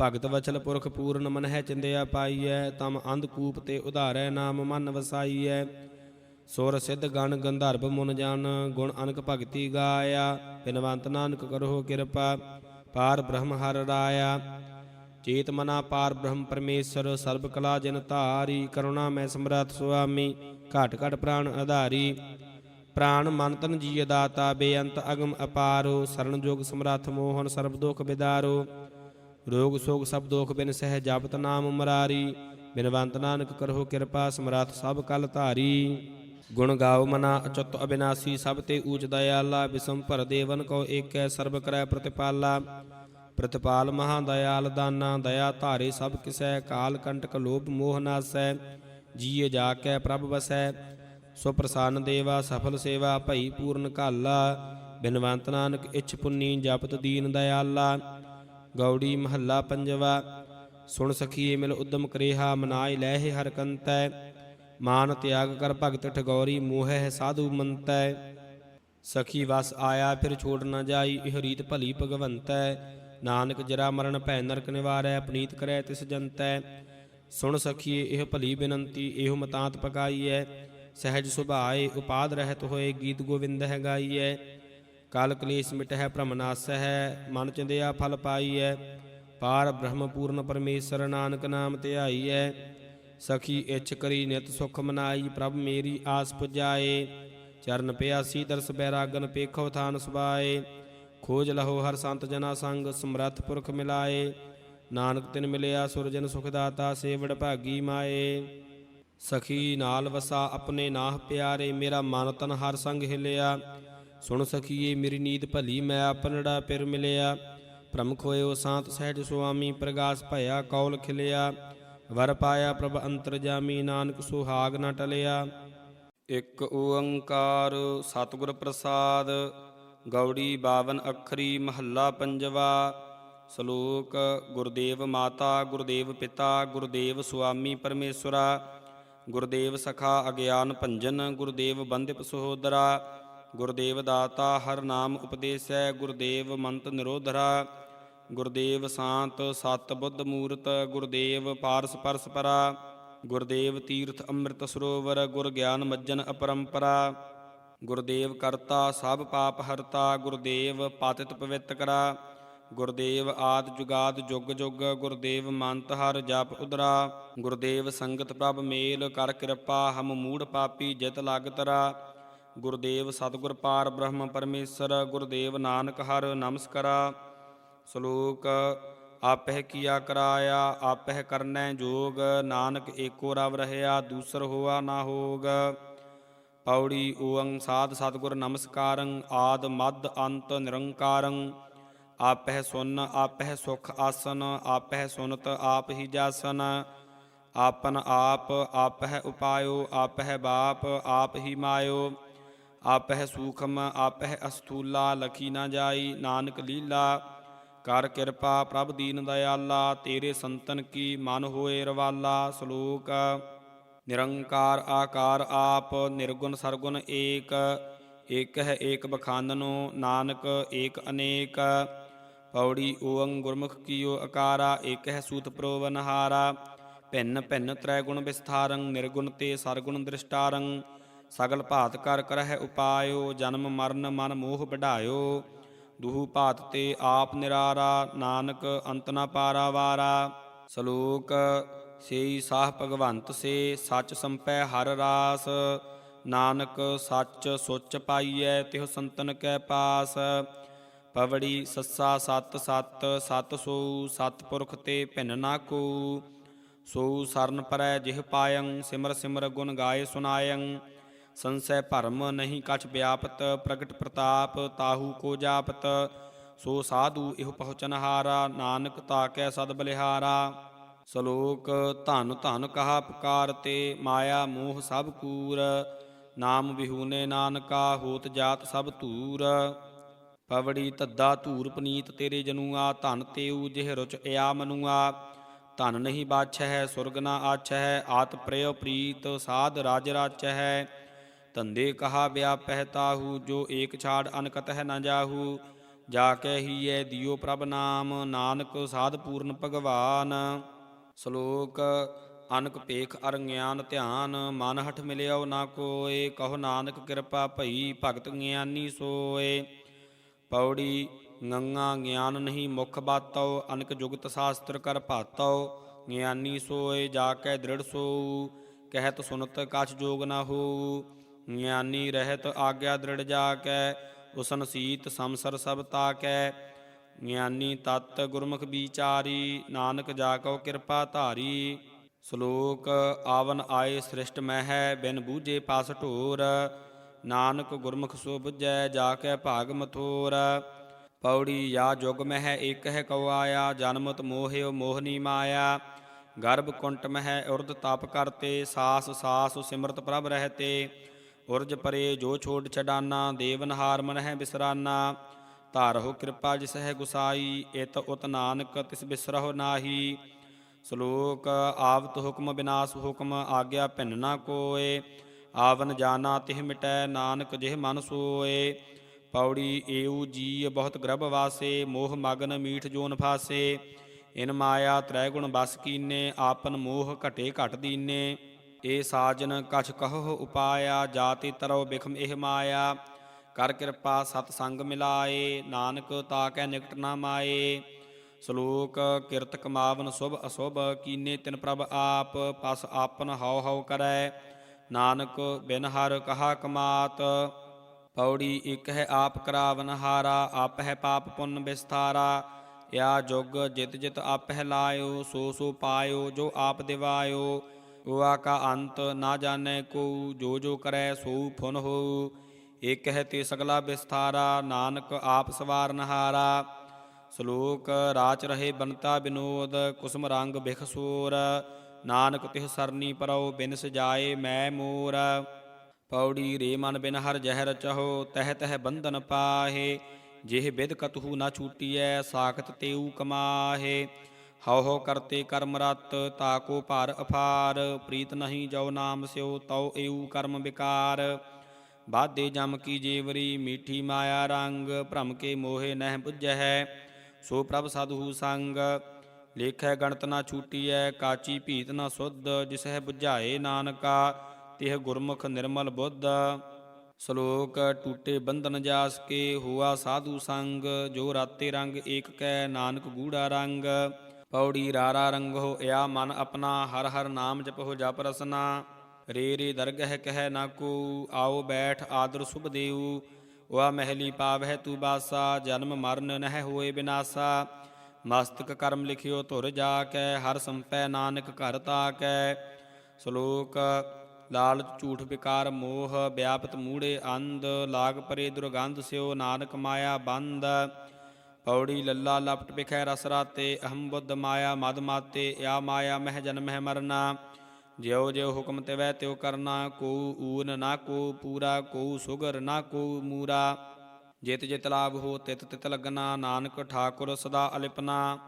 ਭਗਤ ਵਚਲ ਪੁਰਖ ਪੂਰਨ ਮਨ ਹੈ ਚਿੰਦਿਆ ਪਾਈਐ। ਤਮ ਅੰਧ ਕੂਪ ਤੇ ਉਧਾਰੈ ਨਾਮ ਮਨ ਵਸਾਈਐ। ਸੁਰ ਸਿੱਧ ਗਣ ਗੰਧਰਵ ਮੁਨ ਜਨ, ਗੁਣ ਅਨਕ ਭਗਤੀ ਗਾਇਆ, ਬਿਨਵੰਤ ਨਾਨਕ ਕਰੋ ਕਿਰਪਾ, ਪਾਰ ਬ੍ਰਹਮ ਹਰ ਰਾਇਆ। ਚੇਤ ਮਨਾ ਪਾਰ ਬ੍ਰਹਮ ਪਰਮੇਸ਼ਰ, ਸਰਬ ਕਲਾ ਜਿਨ ਧਾਰੀ, ਕਰੁਣਾ ਮੈਂ ਸਮਰੱਥ ਸੁਆਮੀ, ਘਟ ਘਟ ਪ੍ਰਾਣ ਆਧਾਰੀ। ਪ੍ਰਾਣ ਮਨ ਤਨ ਜੀ ਦਾਤਾ, ਬੇਅੰਤ ਅਗਮ ਅਪਾਰੋ, ਸਰਣ ਜੋਗ ਸਮਰੱਥ ਮੋਹਨ ਸਰਬ ਦੁਖ ਬਿਦਾਰੋ। ਰੋਗ ਸੋਗ ਸਭ ਦੋਖ ਬਿਨ ਸਹਿ ਜਪਤ ਨਾਮ ਮਰਾਰੀ, ਬਿਨਵੰਤ ਨਾਨਕ ਕਰੋ ਕਿਰਪਾ, ਸਮਰੱਥ ਸਭ ਕਲ ਧਾਰੀ। ਗੁਣ ਗਾਉ ਮਨਾ, ਅਚੁੱਤ ਅਬਿਨਾਸੀ, ਸਭ ਤੇ ਊਚ ਦਇਆਲਾ, ਬਿਸਮ ਭਰ ਦੇਵਨ ਕੋ ਏਕੈ, ਸਰਬ ਕਰੈ ਪ੍ਰਤਿਪਾਲਾ। ਪ੍ਰਤਪਾਲ ਮਹਾ ਦਇਆਲ ਦਾਨਾ, ਦਇਆ ਧਾਰੇ ਸਭ ਕਿਸੈ, ਕਾਲ ਕੰਟਕ ਲੋਭ ਮੋਹ ਨਾਸੈ, ਜੀਏ ਜਾ ਕੈ ਪ੍ਰਭ ਵਸੈ। ਸੋ ਪ੍ਰਸੰਨ ਦੇਵਾ, ਸਫਲ ਸੇਵਾ, ਭਈ ਪੂਰਨ ਕਾਲਾ ਬਿਨਵੰਤ ਨਾਨਕ ਇਛ ਪੁੰਨੀ, ਜਪਤ ਦੀਨ ਦਇਆਲਾ। ਗੌੜੀ ਮਹੱਲਾ ਪੰਜਵਾ, ਸੁਣ ਸਖੀਏ ਮਿਲ ਉਦਮ ਕਰੇਹਾ ਮਨਾਇ ਲੈਹਿ ਹਰ ਕੰਤੈ। ਮਾਨ ਤਿਆਗ ਕਰ ਭਗਤ ਠਗੌਰੀ ਮੋਹਿ ਸਾਧੂ ਮੰਤੈ। ਸਖੀ ਵਸ ਆਇਆ ਫਿਰ ਛੋੜ ਨਾ ਜਾਈ, ਇਹ ਰੀਤ ਭਲੀ ਭਗਵੰਤੈ। ਨਾਨਕ ਜਰਾ ਮਰਨ ਭੈ ਨਰਕ ਨਿਵਾਰੈ, ਪਨੀਤ ਕਰੈ ਤਿਸ ਜੰਤੈ ਸੁਣ ਸਖੀਏ, ਇਹ ਭਲੀ ਬੇਨੰਤੀ, ਇਹੋ ਮਤਾਂਤ ਪਕਾਈਐ। ਸਹਿਜ ਸੁਭਾਏ, ਉਪਾਦ ਰਹਿਤ ਹੋਏ, ਗੀਤ ਗੋਵਿੰਦ ਹੈ ਗਾਈਐ। ਕਾਲ ਕਲੇਸ਼ ਮਿਟਹਿ, ਭ੍ਰਮ ਨਾਸੈ ਹੈ ਮਨ ਚਿੰਦਿਆ ਫਲ ਪਾਈਐ। ਪਾਰ ਬ੍ਰਹਮ ਪੂਰਨ ਪਰਮੇਸ਼ਰ, ਨਾਨਕ ਨਾਮ ਧਿਆਈਐ। ਸਖੀ ਇਛ ਕਰੀ ਨਿਤ ਸੁਖ ਮਨਾਈ, ਪ੍ਰਭ ਮੇਰੀ ਆਸ ਪੁਜਾਏ। ਚਰਨ ਪਿਆਸੀ ਦਰਸ ਬੈਰਾਗਨ ਪੇਖੋ ਥਾਨ ਸੁਭਾਏ। ਖੋਜ ਲਹੋ ਹਰ ਸੰਤ ਜਨਾ ਸੰਗ ਸਮਰੱਥ ਪੁਰਖ ਮਿਲਾਏ। ਨਾਨਕ ਤਿਨ ਮਿਲਿਆ ਸੁਰਜਨ ਸੁਖ ਦਾਤਾ ਸੇਵੜ ਭਾਗੀ ਮਾਏ। ਸਖੀ ਨਾਲ ਵਸਾ ਆਪਣੇ ਨਾਹ ਪਿਆਰੇ, ਮੇਰਾ ਮਨ ਤਨ ਹਰ ਸੰਗ ਹਿਲਿਆ। ਸੁਣ ਸਖੀਏ, ਮੇਰੀ ਨੀਤ ਭਲੀ ਮੈਂ ਆਪਨੜਾ ਪਿਰ ਮਿਲਿਆ। ਭ੍ਰਮ ਹੋਇਓ ਸਾਤ ਸਹਿਜ ਸੁਆਮੀ, ਪ੍ਰਗਾਸ ਭਇਆ ਕੌਲ ਖਿਲਿਆ। ਵਰ ਪਾਇਆ ਪ੍ਰਭ ਅੰਤਰਜਾਮੀ ਨਾਨਕ ਸੁਹਾਗ ਨਾ ਟਲਿਆ। ਇੱਕ ਓੰਕਾਰ ਸਤਿਗੁਰ ਪ੍ਰਸਾਦ, ਗੌੜੀ 52 ਅੱਖਰੀ ਮਹੱਲਾ ਪੰਜਵਾ, ਸ਼ਲੋਕ ਗੁਰਦੇਵ ਮਾਤਾ, ਗੁਰਦੇਵ ਪਿਤਾ, ਗੁਰਦੇਵ ਸੁਆਮੀ ਪਰਮੇਸ਼ਵਰਾ ਗੁਰਦੇਵ ਸਖਾ ਅਗਿਆਨ ਭੰਜਨ, ਗੁਰਦੇਵ ਬੰਦਿਪ ਸਹੋਦਰਾ, ਗੁਰਦੇਵ ਦਾਤਾ ਹਰ ਨਾਮ ਉਪਦੇਸੈ, ਗੁਰਦੇਵ ਮੰਤ ਨਿਰੋਧਰਾ। ਗੁਰਦੇਵ ਸ਼ਾਂਤ ਸਤ ਬੁੱਧ ਮੂਰਤ, ਗੁਰਦੇਵ ਪਾਰਸ ਪਰਸਪਰਾ, ਗੁਰਦੇਵ ਤੀਰਥ ਅੰਮ੍ਰਿਤ ਸਰੋਵਰ, ਗੁਰ ਗਿਆਨ ਮੱਜਨ ਅਪਰੰਪਰਾ। ਗੁਰਦੇਵ ਕਰਤਾ ਸਭ ਪਾਪ ਹਰਤਾ, ਗੁਰਦੇਵ ਪਾਤਿਤ ਪਵਿੱਤ ਕਰਾ। ਗੁਰਦੇਵ ਆਦ ਜੁਗਾਦ ਜੁਗ ਜੁਗ, ਗੁਰਦੇਵ ਮੰਤ ਹਰ ਜਪ ਉਦਰਾ। ਗੁਰਦੇਵ ਸੰਗਤ ਪ੍ਰਭ ਮੇਲ ਕਰ ਕਿਰਪਾ, ਹਮ ਮੂੜ ਪਾਪੀ ਜਿਤ ਲਗ ਤਰਾ। ਗੁਰਦੇਵ ਸਤਿਗੁਰ ਪਾਰ ਬ੍ਰਹਮ ਪਰਮੇਸ਼ਰ, ਗੁਰਦੇਵ ਨਾਨਕ ਹਰ ਨਮਸਕਰਾ। ਸ਼ਲੋਕ, ਆਪਹਿ ਕੀਆ ਕਰਾਇਆ, ਆਪਹਿ ਕਰਨੈ ਜੋਗ, ਨਾਨਕ ਏਕੋ ਰਵ ਰਹਿਆ, ਦੂਸਰ ਹੋਆ ਨਾ ਹੋਗ। ਪੌੜੀ ਓੰਗ ਸਾਧ ਸਤਿਗੁਰ ਨਮਸਕਾਰੰ, ਆਦ ਮਦ ਅੰਤ ਨਿਰੰਕਾਰੰ। ਆਪਹਿ ਸੁਨ, ਆਪਹਿ ਸੁਖ ਆਸਨ, ਆਪਹਿ ਸੁਨਤ ਆਪ ਹੀ ਜਾਸਨ। ਆਪਨ ਆਪ, ਆਪਹਿ ਉਪਾਇਓ, ਆਪਹਿ ਬਾਪ, ਆਪ ਹੀ ਮਾਇਓ। ਆਪਹਿ ਸੂਖਮ, ਆਪਹਿ ਅਸਥੂਲਾ, ਲਖੀ ਨਾ ਜਾਈ, ਨਾਨਕ ਲੀਲਾ। ਕਰ ਕਿਰਪਾ ਪ੍ਰਭ ਦੀਨ ਦਇਆਲਾ, ਤੇਰੇ ਸੰਤਨ ਕੀ ਮਨ ਹੋਏ ਰਵਾਲਾ, ਸ਼ਲੋਕ, ਨਿਰੰਕਾਰ ਆਕਾਰ ਆਪ, ਨਿਰਗੁਣ ਸਰਗੁਣ ਏਕ ਏਕ ਹੈ ਏਕ ਬਖਾਨਨੋ, ਨਾਨਕ ਏਕ ਅਨੇਕ, ਪੌੜੀ ਓੰਗ ਗੁਰਮੁਖ ਕੀਓ ਅਕਾਰਾ, ਏਕ ਹੈ ਸੂਤ ਪ੍ਰੋਵਨਹਾਰਾ, ਭਿੰਨ ਭਿੰਨ ਤ੍ਰੈ ਗੁਣ ਵਿਸਥਾਰੰ, ਨਿਰਗੁਣ ਤੇ ਸਰਗੁਣ ਦ੍ਰਿਸ਼ਟਾਰੰ, ਸਗਲ ਭਾਤ ਕਰ ਕਰਹਿ ਉਪਾਇਓ, ਜਨਮ ਮਰਨ ਮਨ ਮੋਹ ਵਢਾਇਓ ਦੁਹੂ ਭਾਤ ਤੇ ਆਪ ਨਿਰਾਰਾ, ਨਾਨਕ ਅੰਤ ਨਾ ਪਾਰਾ ਵਾਰਾ ਸ਼ਲੋਕ, ਸੇਈ ਸਾਹ ਭਗਵੰਤ ਸੇ, ਸੱਚ ਸੰਪੈ ਹਰ ਰਾਸ। ਨਾਨਕ, ਸੱਚ ਸੁੱਚ ਪਾਈਐ, ਤਿਹ ਸੰਤਨ ਕੈ ਪਾਸ। ਪਵੜੀ, ਸੱਸਾ, ਸਤ ਸਤ ਸਤ ਸੋ, ਸਤ ਪੁਰਖ ਤੇ ਭਿੰਨ ਨਾ ਕੋ। ਸੋ ਸਰਨ ਪਰੈ ਜਿਹ ਪਾਇੰ, ਸਿਮਰ ਸਿਮਰ ਗੁਣ ਗਾਏ ਸੁਨਾਇੰ ਸੰਸੈ ਭਰਮ ਨਹੀਂ ਕਛ ਵਿਆਪਤ, ਪ੍ਰਗਟ ਪ੍ਰਤਾਪ ਤਾਹੂ ਕੋ ਜਾਪਤ, ਸੋ ਸਾਧੂ ਇਹ ਪਹੁੰਚਨਹਾਰਾ ਨਾਨਕ ਤਾਕੈ ਸਦ ਬਲਿਹਾਰਾ। ਸ਼ਲੋਕ, ਧਨ ਧਨ ਕਹਾ ਪੁਕਾਰ ਤੇ, ਮਾਇਆ ਮੋਹ ਸਭ ਕੂਰ, ਨਾਮ ਵਿਹੂਨੇ ਨਾਨਕਾ ਹੋਤ ਜਾਤ ਸਭ ਧੂਰ। ਪਵੜੀ ਧੱਦਾ ਧੂਰ ਪਨੀਤ ਤੇਰੇ ਜਨੂਆ, ਧਨ ਤੇਊ ਜਿਹ ਰੁਚ ਇਆ ਮਨੂਆ। ਧਨ ਨਹੀਂ ਬਾਛ ਹੈ ਸੁਰਗ ਨਾ ਹੈ ਆਤ ਪ੍ਰਯ ਪ੍ਰੀਤ, ਸਾਧ ਰਾਜ ਰਾਚ ਹੈ ਧੰਦੇ ਕਹਾ ਵਿਆਪਹਿ ਤਾਹੂ ਜੋ ਏਕ ਛਾੜ ਅਨਕਤ ਹੈ ਨਾ ਜਾਹੂ। ਜਾ ਕੇ ਹੀਐ, ਦਿਓ ਪ੍ਰਭ ਨਾਮ, ਨਾਨਕ ਸਾਧ ਪੂਰਨ ਭਗਵਾਨ। ਸ਼ਲੋਕ, ਅਨਕ ਪੇਖ ਅਰ ਗਿਆਨ ਧਿਆਨ, ਮਨ ਹਠ ਮਿਲਿਓ ਨਾ ਕੋਏ ਕਹੋ ਨਾਨਕ ਕਿਰਪਾ ਭਈ ਭਗਤ ਗਿਆਨੀ ਸੋਏ ਪੌੜੀ ਗੰਗਾ ਗਿਆਨ ਨਹੀਂ ਮੁਖ ਬਾਤੋ ਅਨਕ ਜੁਗਤ ਸ਼ਾਸਤਰ ਕਰ ਭਾਤੋ ਗਿਆਨੀ ਸੋਏ ਜਾ ਕੇ ਦ੍ਰਿੜ ਸੋਊ, ਕਹਿਤ ਸੁਨਤ ਕਛ ਜੋਗ ਨਾ ਹੋਊ। ਗਿਆਨੀ ਰਹਿਤ ਆਗਿਆ ਦ੍ਰਿੜ ਜਾ ਕੈ ਉਸਨ ਸੀਤ ਸੰਸਰ ਸਭ ਤਾਕੈ। ਗਿਆਨੀ ਤਤ ਗੁਰਮੁਖ ਵਿਚਾਰੀ, ਨਾਨਕ ਜਾ ਕਉ ਕਿਰਪਾ ਧਾਰੀ। ਸ਼ਲੋਕ, ਆਵਨ ਆਏ ਸ੍ਰਿਸ਼ਟ ਮਹਿ, ਬਿਨ ਬੂਝੇ ਪਾਸ ਢੋਰ। ਨਾਨਕ ਗੁਰਮੁਖ ਸੋ ਬੁਝੈ ਜਾ ਕੈ ਭਾਗ ਮਥੋਰ। ਪੌੜੀ ਯਾ ਜੁਗ ਮਹਿ, ਏਕ ਹੈ ਕਉ ਆਇਆ, ਜਨਮਤ ਮੋਹਿਓ ਮੋਹਨੀ ਮਾਇਆ। ਗਰਭ ਕੁੰਟ ਮਹਿ ਉਰਦ ਤਪ ਕਰਤੇ, ਸਾਸ ਸਾਸ ਸਿਮਰਤ ਪ੍ਰਭ ਰਹਤੇ। ਉਰਜ ਪਰੇ ਜੋ ਛੋੜ ਛਡਾਨਾ, ਦੇਵਨ ਹਾਰ ਮਨ ਹੈ ਬਿਸਰਾਨਾ। ਧਾਰਹੁ ਕਿਰਪਾ ਜਿਸ ਹੈ ਗੁਸਾਈ, ਇਤ ਉਤ ਨਾਨਕ ਤਿਸ ਬਿਸਰਹੁ ਨਾਹੀ। ਸ਼ਲੋਕ, ਆਵਤ ਹੁਕਮ ਬਿਨਾਸ਼ ਹੁਕਮ, ਆਗਿਆ ਭਿੰਨ ਨਾ ਕੋਏ। ਆਵਨ ਜਾਣਾ ਤਿਹ ਮਿਟੈ ਨਾਨਕ ਜਿਹ ਮਨ ਸੋਏ। ਪੌੜੀ ਏਉ ਜੀ ਬਹੁਤ ਗਰਭ ਵਾਸੇ, ਮੋਹ ਮਗਨ ਮੀਠ ਜੋਨ ਫਾਸੇ ਇਨ ਮਾਇਆ ਤ੍ਰੈ ਗੁਣ ਬਸ ਕੀਨੇ, ਆਪਨ ਮੋਹ ਘਟੇ ਘਟ ਦੀਨੇ। ਏ ਸਾਜਨ ਕਛ ਕਹੋ ਉਪਾਇਆ, ਜਾਤੀ ਤਰੋ ਬਿਖਮ ਇਹ ਮਾਇਆ। ਕਰ ਕਿਰਪਾ ਸਤ ਸੰਗ ਮਿਲਾਏ, ਨਾਨਕ ਤਾ ਤਾਕੈ ਨਿਕਟ ਨਾ ਮਾਏ। ਸ਼ਲੋਕ ਕਿਰਤ ਕਮਾਵਨ ਸੁਭ ਅਸੁਭ, ਕੀਨੇ ਤਿਨ ਪ੍ਰਭ ਆਪ, ਪਸ ਆਪਨ ਹਉ ਹਉ ਕਰੈ। ਨਾਨਕ ਬਿਨ ਹਰ ਕਹਾ ਕਮਾਤ, ਪੌੜੀ ਇਕ ਹੈ ਆਪ ਕਰਾਵਨ ਹਾਰਾ, ਆਪ ਹੈ ਪਾਪ ਪੁੰਨ ਵਿਸਥਾਰਾ ਯਾ ਜੁਗ ਜਿਤ ਜਿਤ ਆਪ ਹੈ ਲਾਇਓ, ਸੋ ਸੋ ਪਾਇਓ, ਜੋ ਆਪ ਦਿਵਾਇਓ। ਉਆ ਕਾ ਅੰਤ ਨਾ ਜਾਣੈ ਕੋ ਜੋ ਜੋ ਕਰੈ ਸੋ ਫੁਨ ਹੋ ਇਕ ਹੈ ਤੇ ਸਗਲਾ ਵਿਸਥਾਰਾ, ਨਾਨਕ ਆਪ ਸਵਾਰਨ ਹਾਰਾ ਸ਼ਲੋਕ, ਰਾਚ ਰਹੇ ਬਨਤਾ ਬਿਨੋਦ, ਕੁਸਮ ਰੰਗ ਬਿਖਸੂਰ ਨਾਨਕ ਤਿਹ ਸਰਨੀ ਪਰਉ ਬਿਨ ਸਜਾਏ ਮੈਂ ਮੋਰ। ਪੌੜੀ ਰੇ ਮਨ ਬਿਨ ਹਰ ਜ਼ਹਿਰ ਚਹੋ, ਤਹਿ ਤਹਿ ਬੰਧਨ ਪਾਹੇ। ਜਿਹ ਬਿਦ ਕਤਹੂ ਨਾ ਛੂਟੀਐ, ਸਾਖਤ ਤੇਊ ਕਮਾਹੇ। ਹਉ ਹਉ ਕਰਤੇ ਕਰਮ ਰਤ ਤਾਕੋ ਭਾਰ ਅਫਾਰ ਪ੍ਰੀਤ ਨਹੀਂ ਜੋ ਨਾਮ ਸਿਓ ਤਉ ਏਊ ਕਰਮ ਵਿਕਾਰ। ਬਾਧੇ ਜਮ ਕੀ ਜੀਵਰੀ, ਮੀਠੀ ਮਾਇਆ ਰੰਗ, ਭ੍ਰਮ ਕੇ ਮੋਹੇ ਨਹਿ ਬੁੱਝੈ ਸੋ ਪ੍ਰਭ ਸਾਧੂ ਸੰਗ ਲੇਖੈ ਗਣਤ ਨਾ ਛੂਟੀਐ, ਕਾਚੀ ਭੀਤ ਨਾ ਸੁਧ, ਜਿਸਹਿ ਬੁਝਾਏ ਨਾਨਕਾ, ਤਿਹ ਗੁਰਮੁਖ ਨਿਰਮਲ ਬੁੱਧ। ਸ਼ਲੋਕ, ਟੂਟੇ ਬੰਧਨ ਜਾਸ ਕੇ, ਹੋਆ ਸਾਧੂ ਸੰਗ, ਜੋ ਰਾਤੇ ਰੰਗ ਏਕ ਕੈ, ਨਾਨਕ ਗੂੜਾ ਰੰਗ। ਪੌੜੀ ਰਾਰਾ ਰੰਗੋ ਇਆ ਮਨ ਆਪਣਾ, ਹਰ ਹਰ ਨਾਮ ਜਪੋ ਜਪ ਰਸਨਾ। ਰੇ ਰੇ ਦਰਗਹਿ ਕਹਿ ਨਾ ਕੂ, ਆਓ ਬੈਠ ਆਦਰ ਸੁਭ ਦੇਉ ਵਾ ਮਹਿਲੀ ਪਾਵਹਿ ਤੂ ਬਾਸਾ, ਜਨਮ ਮਰਨ ਨਹਿ ਹੋਏ ਬਿਨਾਸਾ। ਮਸਤਕ ਕਰਮ ਲਿਖਿਓ ਧੁਰ ਜਾ ਕੈ ਹਰ ਸੰਪੈ ਨਾਨਕ ਘਰ ਤਾਕੈ। ਸ਼ਲੋਕ, ਲਾਲਚ ਝੂਠ ਵਿਕਾਰ ਮੋਹ, ਵਿਆਪਤ ਮੂੜੇ ਅੰਧ। ਲਾਗ ਪਰੇ ਦੁਰਗੰਧ ਸਿਓ ਨਾਨਕ ਮਾਇਆ ਬੰਦ। ਪੌੜੀ ਲੱਲਾ ਲਪਟ ਬਿਖੈ ਰਸ ਰਾਤੇ, ਅਹੰ ਬੁੱਧ ਮਾਇਆ ਮਦ ਮਾਤੇ, ਆ ਮਾਇਆ ਮਹਿ ਜਨਮ ਹੈ ਮਰਨਾ। ਜਿਉ ਜਿਉ ਹੁਕਮ ਤਿਵੈ ਤਿਉ ਕਰਨਾ, ਕੋ ਊਨ ਨਾ ਕੋ ਪੂਰਾ, ਕੋ ਸੁਗਰ ਨਾ ਕੋ ਮੂਰਾ। ਜਿਤ ਜਿਤ ਲਾਭ ਹੋ ਤਿਤ ਤਿਤ ਲਗਨਾ, ਨਾਨਕ ਠਾਕੁਰ ਸਦਾ ਅਲਿਪਨਾ।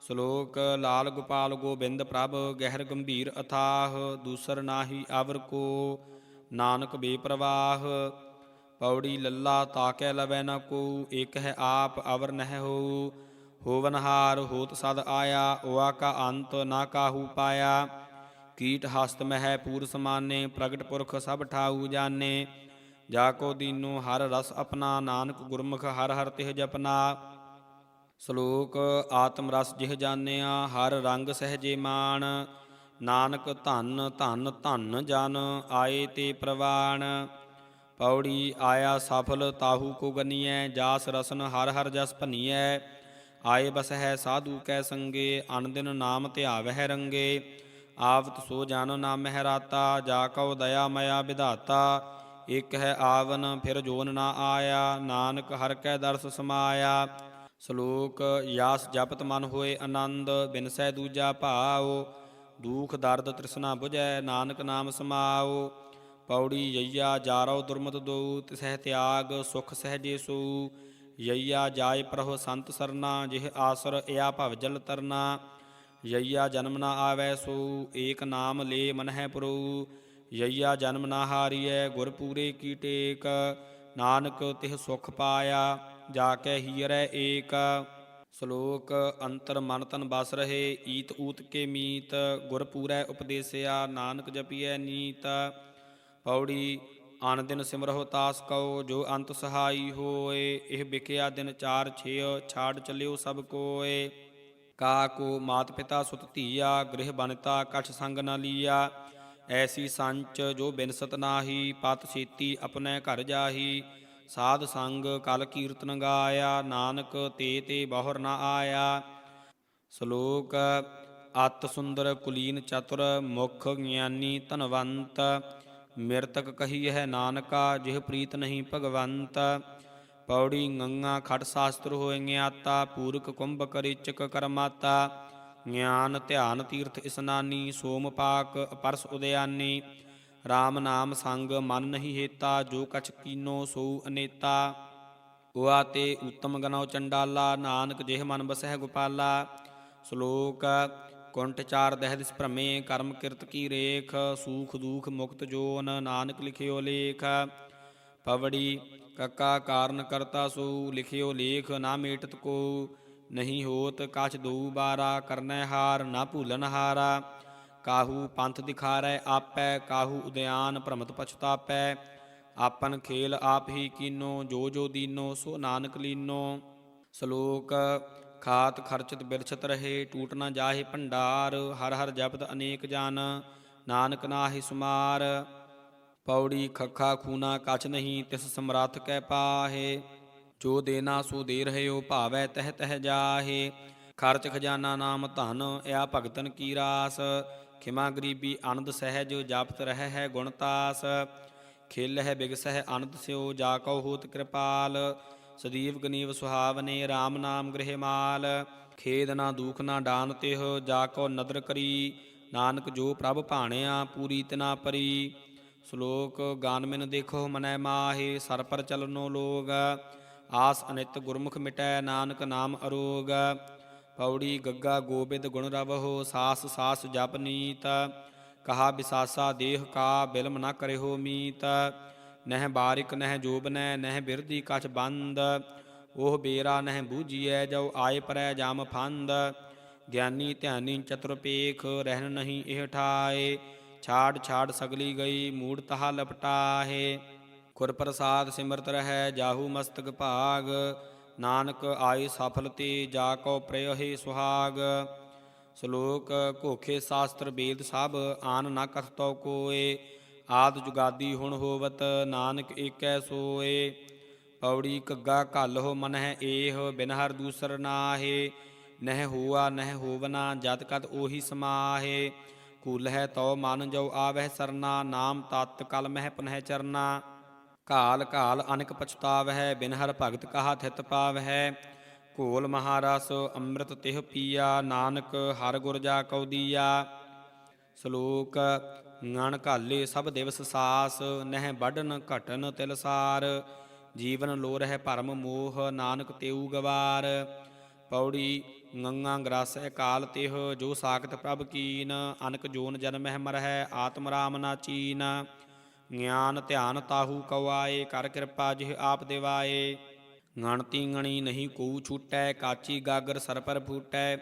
ਸ਼ਲੋਕ, ਲਾਲ ਗੋਪਾਲ ਗੋਬਿੰਦ ਪ੍ਰਭ, ਗਹਿਰ ਗੰਭੀਰ ਅਥਾਹ, ਦੂਸਰ ਨਾਹੀ ਆਵਰ ਕੋ, ਨਾਨਕ ਬੇਪਰਵਾਹ। ਪੌੜੀ ਲੱਲਾ ਤਾਕੈ ਲਵੈ ਨਾ ਕੋ ਇਕ ਹੈ ਆਪ ਅਵਰ ਨਹਿ ਹੋ। ਹੋਵਨਹਾਰ ਹੋਤ ਸਦ ਆਇਆ, ਓਆ ਕਾ ਅੰਤ ਨਾ ਕਾਹੂ ਪਾਇਆ। ਕੀਟ ਹਸਤ ਮਹਿ ਪੂਰ ਸਮਾਨੇ ਪ੍ਰਗਟ ਪੁਰਖ ਸਭ ਠਾਊ ਜਾਣੇ ਜਾ ਕੋ ਦੀਨੋ ਹਰ ਰਸ ਆਪਣਾ ਨਾਨਕ ਗੁਰਮੁਖ ਹਰ ਹਰ ਤਿਹ ਜਪਨਾ। ਸ਼ਲੋਕ ਆਤਮ ਰਸ ਜਿਹ ਜਾਣਿਆ, ਹਰ ਰੰਗ ਸਹਜੇ ਮਾਨ ਨਾਨਕ ਧੰਨ ਧੰਨ ਧੰਨ ਜਨ, ਆਏ ਤੇ ਪ੍ਰਵਾਣ। ਪੌੜੀ ਆਇਆ ਸਫਲ ਤਾਹੂ ਕੋ ਗਨੀਐ, ਜਾਸ ਰਸਨ ਹਰ ਹਰ ਜਸ ਭਨੀਐ। ਆਏ ਬਸ ਹੈ ਸਾਧੂ ਕੈ ਸੰਗੇ ਅਨ ਦਿਨ ਨਾਮ ਧਿਆਵਹਿ ਰੰਗੇ। ਆਵਤ ਸੋ ਜਨ ਨਾਮ ਮਹਿਰਾਤਾ, ਜਾ ਕਉ ਦਇਆ ਮਇਆ ਵਿਧਾਤਾ। ਇਕ ਹੈ ਆਵਨ, ਫਿਰ ਜੋਨ ਨਾ ਆਇਆ, ਨਾਨਕ ਹਰ ਕੈ ਦਰਸ ਸਮਾਇਆ। ਸ਼ਲੋਕ, ਯਾਸ ਜਪਤ ਮਨ ਹੋਏ ਆਨੰਦ ਬਿਨਸੈ ਦੂਜਾ ਭਾਉ। ਦੁਖ ਦਰਦ ਤ੍ਰਿਸ਼ਨਾ 부ਜੈ ਨਾਨਕ ਨਾਮ ਸਮਾਓ ਪੌੜੀ ਯਈਆ ਜਾਰੋ ਦੁਰਮਤ ਦੋ ਤਿਸਹਿ ਤਿਆਗ, ਸੁਖ ਸਹਿਜੇ ਸੋ ਯਈਆ ਜਾਏ ਪ੍ਰਹੁ ਸੰਤ ਸਰਨਾ, ਜਿਹ ਆਸਰ ਇਆ ਭਵ ਜਲ ਤਰਨਾ। ਯਈਆ ਜਨਮ ਨਾ ਆਵੈ ਸੋ, ਏਕ ਨਾਮ ਲੇ ਮਨ ਹੈ ਪੁਰੂ। ਯਈਆ ਜਨਮ ਨਾ ਹਾਰੀਐ, ਗੁਰ ਪੂਰੇ ਕੀ ਟੇਕ। ਨਾਨਕ ਤਿਹ ਸੁਖ ਪਾਇਆ ਜਾ ਕੇ ਹੀਰੈ ਏਕ। ਸ਼ਲੋਕ, ਅੰਤਰ ਮਨ ਤਨ ਬਸ ਰਹੇ, ਈਤ ਊਤ ਕੇ ਮੀਤ। ਗੁਰ ਪੂਰੈ ਉਪਦੇਸਿਆ, ਨਾਨਕ ਜਪੀਐ ਨੀਤ। ਪੌੜੀ, ਆਨ ਦਿਨ ਸਿਮਰਹੁ ਤਾਸ ਕਉ, ਜੋ ਅੰਤ ਸਹਾਈ ਹੋਏ, ਇਹ ਵਿਖਿਆ ਦਿਨ ਚਾਰ ਛਿਅ, ਛਾੜ ਚੱਲਿਓ ਸਭ ਕੋਏ। ਕਾ ਕੋ ਮਾਤ ਪਿਤਾ ਸੁਤ ਧੀਆ, ਗ੍ਰਹਿ ਬਨਤਾ ਕਛ ਸੰਗ ਨ ਲੀਆ। ਐਸੀ ਸੰਚ ਜੋ ਬਿਨਸਤ ਨਾਹੀ, ਪਤ ਛੇਤੀ ਆਪਣੇ ਘਰ ਜਾਹੀ। ਸਾਧ ਸੰਗ ਕਲ ਕੀਰਤਨ ਗਾਇਆ, ਨਾਨਕ ਤੇ ਤੇ ਬਹੁਰ ਨ ਆਇਆ। ਸ਼ਲੋਕ, ਅਤ ਸੁੰਦਰ ਕੁਲੀਨ ਚਤੁਰ, ਮੁਖ ਗਿਆਨੀ ਧਨਵੰਤ। ਮਿਰਤਕ ਕਹੀ ਹੈ ਨਾਨਕਾ, ਜਿਹ ਪ੍ਰੀਤ ਨਹੀਂ ਭਗਵੰਤ। ਪੌੜੀ ਗੰਗਾ ਖਟ ਸ਼ਾਸਤਰ ਹੋਏ ਗਿਆਤਾ ਪੂਰਕ ਕੁੰਭ ਕਰਿਚਕ ਕਰਮਾਤਾ ਗਿਆਨ ਧਿਆਨ ਤੀਰਥ ਇਸਨਾਨੀ ਸੋਮ ਪਾਕ ਅਪਰਸ ਉਦਿਆਨੀ। RAM ਨਾਮ ਸੰਗ ਮਨ ਨਹੀਂ ਹੇਤਾ, ਜੋ ਕਛ ਕੀਨੋ ਸੋ ਅਨੇਤਾ। ਉਆ ਤੇ ਉਤਮ ਗਨਉ ਚੰਡਾਲਾ, ਨਾਨਕ ਜਿਹ ਮਨ ਬਸਹਿ ਗੋਪਾਲਾ। ਸ਼ਲੋਕ ਕੁੰਟ ਚਾਰ ਦਹਿਦ ਦਿਸ ਭ੍ਰਮੇ, ਕਰਮ ਕਿਰਤ ਕੀ ਰੇਖ, ਸੂਖ ਦੂਖ ਮੁਕਤ ਜੋਨ, ਨਾਨਕ ਲਿਖਿਓ ਲੇਖ। ਪਵੜੀ, ਕਕਾ ਕਾਰਨ ਕਰਤਾ ਸੋ, ਲਿਖਿਓ ਲੇਖ, ਨਾ ਮੇਟਤ ਕੋ, ਨਹੀਂ ਹੋਤ ਕਛ ਦੂ ਬਾਰਾ, ਕਰਨੈ ਹਾਰ, ਨਾ ਭੂਲਨ ਹਾਰਾ। ਕਾਹੂ ਪੰਥ ਦਿਖਾਰੈ ਆਪੈ, ਕਾਹੂ ਉਦਿਆਨ ਭ੍ਰਮਤ ਪਛਤਾਪੈ। ਆਪਨ ਖੇਲ ਆਪ ਹੀ ਕੀਨੋ, ਜੋ ਜੋ ਦੀਨੋ, ਸੋ ਨਾਨਕ ਲੀਨੋ। ਸ਼ਲੋਕ ਖਾਤ ਖਰਚਤ ਬਿਰਛਤ ਰਹੇ, ਟੂਟ ਨਾ ਜਾਹੇ ਭੰਡਾਰ, ਹਰ ਹਰ ਜਪਤ ਅਨੇਕ ਜਨ, ਨਾਨਕ ਨਾਹਿ ਸੁਮਾਰ। ਪੌੜੀ ਖੱਖਾ ਖੂਨਾ ਕਛ ਨਹੀਂ, ਤਿਸ ਸਮਰੱਥ ਕੈ ਪਾਹੇ। ਜੋ ਦੇਨਾ ਸੋ ਦੇ ਰਹਿਓ, ਭਾਵੈ ਤਹਿ ਤਹਿ ਜਾਹੇ। ਖਰਚ ਖਜ਼ਾਨਾ ਨਾਮ ਧਨ ਇਆ ਭਗਤਨ ਕੀ ਰਾਸ। ਖਿਮਾ ਗਰੀਬੀ ਆਨੰਦ ਸਹਿਜ, ਜਾਪਤ ਰਹਿ ਹੈ ਗੁਣਤਾਸ ਖੇਲ ਹੈ ਬਿਗਸਹਿ ਅਨੰਦ ਸਿਓ, ਜਾ ਕਉ ਹੋਤ ਕਿਰਪਾਲ। ਸਦੀਵ ਗਨੀਵ ਸੁਹਾਵਨੇ RAM ਨਾਮ ਗ੍ਰਹਿ ਮਾਲ, ਖੇਦ ਨਾ ਦੂਖ ਨਾ ਡਾਨ ਤਿਹ, ਜਾ ਕਉ ਨਦਰ ਕਰੀ, ਨਾਨਕ ਜੋ ਪ੍ਰਭ ਭਾਣਿਆ ਪੂਰੀ ਤਨਾ ਪਰੀ। ਸ਼ਲੋਕ, ਗਾਨ ਮਿਨ ਦੇਖੋ ਮਨੈ ਮਾਹੇ, ਸਰ ਪਰ ਚਲਨੋ ਲੋਗ, ਆਸ ਅਨਿਤ ਗੁਰਮੁਖ ਮਿਟੈ, ਨਾਨਕ ਨਾਮ ਅਰੋਗ। ਪੌੜੀ, ਗੱਗਾ, ਗੋਬਿੰਦ ਗੁਣ ਰਵਹੁ, ਸਾਸ ਸਾਸ ਜਪ ਨੀਤ, ਕਹਾ ਬਿਸਾਸਾ ਦੇਹ ਕਾ ਬਿਲਮ ਨਾ ਕਰਿਓ ਮੀਤ। ਨਹਿ ਬਾਰਿਕ ਨਹਿ ਜੋਬਨੈ ਨਹਿ ਬਿਰਦੀ ਕਛ ਬੰਦ। ਉਹ ਬੇਰਾ ਨਹਿ ਬੂਝੀਐ ਜੋ ਆਏ ਪਰੈ ਜਾਮ ਫੰਦ। ਗਿਆਨੀ ਧਿਆਨੀ ਚਤੁਰਪੇਖ ਰਹਿਣ ਨਹੀਂ ਇਹ ਠਾਏ। ਛਾੜ ਛਾੜ ਸਗਲੀ ਗਈ, ਮੂੜ ਤਹਾ ਲਪਟਾਹੇ। ਗੁਰ ਪ੍ਰਸਾਦ ਸਿਮਰਤ ਰਹੈ, ਜਾਹੂ ਮਸਤਕ ਭਾਗ। ਨਾਨਕ ਆਏ ਸਫਲ ਤੇ, ਜਾ ਕੋ ਪ੍ਰਯਹਿ ਸੁਹਾਗ। ਸ਼ਲੋਕ ਘੋਖੇ ਸ਼ਾਸਤਰ ਵੇਦ ਸਭ, ਆਨ ਨਾ ਕਥਤੋ ਕੋਏ। ਆਦ ਜੁਗਾਦੀ ਹੁਣ ਹੋਵਤ, ਨਾਨਕ ਏਕੈ ਸੋਏ। ਪੌੜੀ ਕੱਗਾ ਘੱਲ ਹੋ ਮਨ ਹੈ ਏਹ, ਬਿਨ ਹਰ ਦੂਸਰ ਨਾਹੇ। ਨਹਿ ਹੋਆ ਨਹਿ ਹੋਵਨਾ ਜਤ ਕਤ ਉਹੀ ਸਮਾਹੇ। ਕੁਲ ਹੈ ਤਉ ਮਨ ਜੋ ਆਵਹਿ ਸਰਨਾ, ਨਾਮ ਤਤ ਕਲ ਮਹਿ ਪਨਹਿ ਚਰਨਾ। ਕਾਲ ਕਾਲ ਅਨਕ ਪਛਤਾਵਹਿ, ਬਿਨ ਹਰ ਭਗਤ ਕਹਾ ਥਿਤ ਪਾਵਹਿ। ਕੋਲ ਮਹਾਰਸ ਅੰਮ੍ਰਿਤ ਤਿਹ ਪੀਆ, ਨਾਨਕ ਹਰ ਗੁਰ ਜਾ ਕਉ ਦੀਆ। ਸ਼ਲੋਕ ngਣ ਘਾਲੇ ਸਭ ਦਿਵਸ ਸਾਸ, ਨਹਿ ਵੱਢਨ ਘਟਨ ਤਿਲਸਾਰ ਜੀਵਨ ਲੋ ਰਹਿ ਭਰਮ ਮੋਹ, ਨਾਨਕ ਤੇਊ ਗਵਾਰ। ਪੌੜੀ ਗੰਗਾ ਗ੍ਰਾਸੈ ਕਾਲ ਤਿਹ, ਜੋ ਸਾਖਤ ਪ੍ਰਭ ਕੀਨ। ਅਨਕ ਜੋਨ ਜਨਮ ਹੈ ਮਰਹਿ, ਆਤਮ ਰਾਮ ਨਾ ਚੀਨ। ਗਿਆਨ ਧਿਆਨ ਤਾਹੂ ਕਵਾਏ, ਕਰ ਕਿਰਪਾ ਜਿਹ ਆਪ ਦਿਵਾਏ। ਗਣਤੀ ਗਣੀ ਨਹੀਂ ਕੋ ਛੂਟੈ, ਕਾਚੀ ਗਾਗਰ ਸਰ ਪਰ ਫੂਟੈ।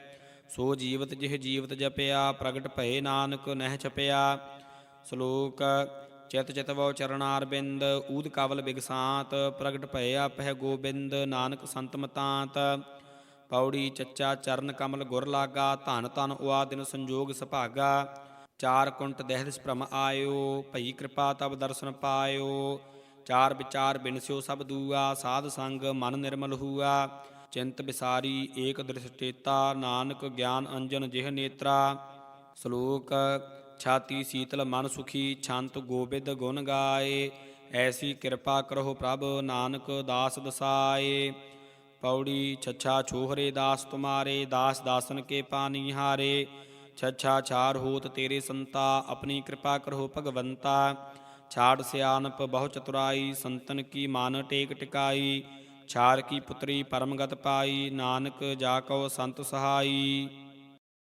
ਸੋ ਜੀਵਤ ਜਿਹ ਜੀਵਤ ਜਪਿਆ, ਪ੍ਰਗਟ ਭਏ ਨਾਨਕ ਨਹਿ ਛਪਿਆ। ਸ਼ਲੋਕ ਚਿਤ ਚਿਤ ਵਉ ਚਰਨਾਰ ਬਿੰਦ, ਊਦ ਕਵਲ ਬਿਗਸਾਤ, ਪ੍ਰਗਟ ਭਏ ਆਪਹਿ ਗੋਬਿੰਦ, ਨਾਨਕ ਸੰਤ ਮਤਾਂਤ। ਪੌੜੀ ਚੱਚਾ ਚਰਨ ਕਮਲ ਗੁਰ ਲਾਗਾ, ਧਨ ਧਨ ਉਆ ਦਿਨ ਸੰਜੋਗ ਸੁਭਾਗਾ। ਚਾਰ ਕੁੰਟ ਦਹਿ ਦਿਸ ਭ੍ਰਮ ਆਇਓ, ਭਈ ਕਿਰਪਾ ਤਬ ਦਰਸ਼ਨ ਪਾਇਓ। ਚਾਰ ਵਿਚਾਰ ਬਿਨਸਿਓ ਸਭ ਦੂਆ, ਸਾਧ ਸੰਗ ਮਨ ਨਿਰਮਲ ਹੂਆ। ਚਿੰਤ ਵਿਸਾਰੀ ਏਕ ਦ੍ਰਿਸ਼ਟੇਤਾ ਨਾਨਕ ਗਿਆਨ ਅੰਜਨ ਜਿਹ ਨੇਤਰਾ। ਸ਼ਲੋਕ ਛਾਤੀ ਸੀਤਲ ਮਨ ਸੁਖੀ, ਛੰਤ ਗੋਬਿੰਦ ਗੁਣ ਗਾਏ। ਐਸੀ ਕਿਰਪਾ ਕਰੋ ਪ੍ਰਭ, ਨਾਨਕ ਦਾਸ ਦਸਾਏ। ਪੌੜੀ ਛੱਛਾ ਛੋਹਰੇ, ਦਾਸ ਤੁਮਾਰੇ, ਦਾਸ ਦਾਸਨ ਕੇ ਪਾਨੀ ਹਾਰੇ। ਛੱਛਾ ਛਾਰ ਹੋਤ ਤੇਰੇ ਸੰਤਾ, ਆਪਣੀ ਕਿਰਪਾ ਕਰੋ ਭਗਵੰਤਾ। ਛਾੜ ਸਿਆਨਪ ਬਹੁ ਚਤੁਰਾਈ, ਸੰਤਨ ਕੀ ਮਾਨ ਟੇਕ ਟਿਕਾਈ। ਛਾਰ ਕੀ ਪੁਤਰੀ ਪਰਮਗਤ ਪਾਈ, ਨਾਨਕ ਜਾ ਕਉ ਸੰਤ ਸਹਾਈ।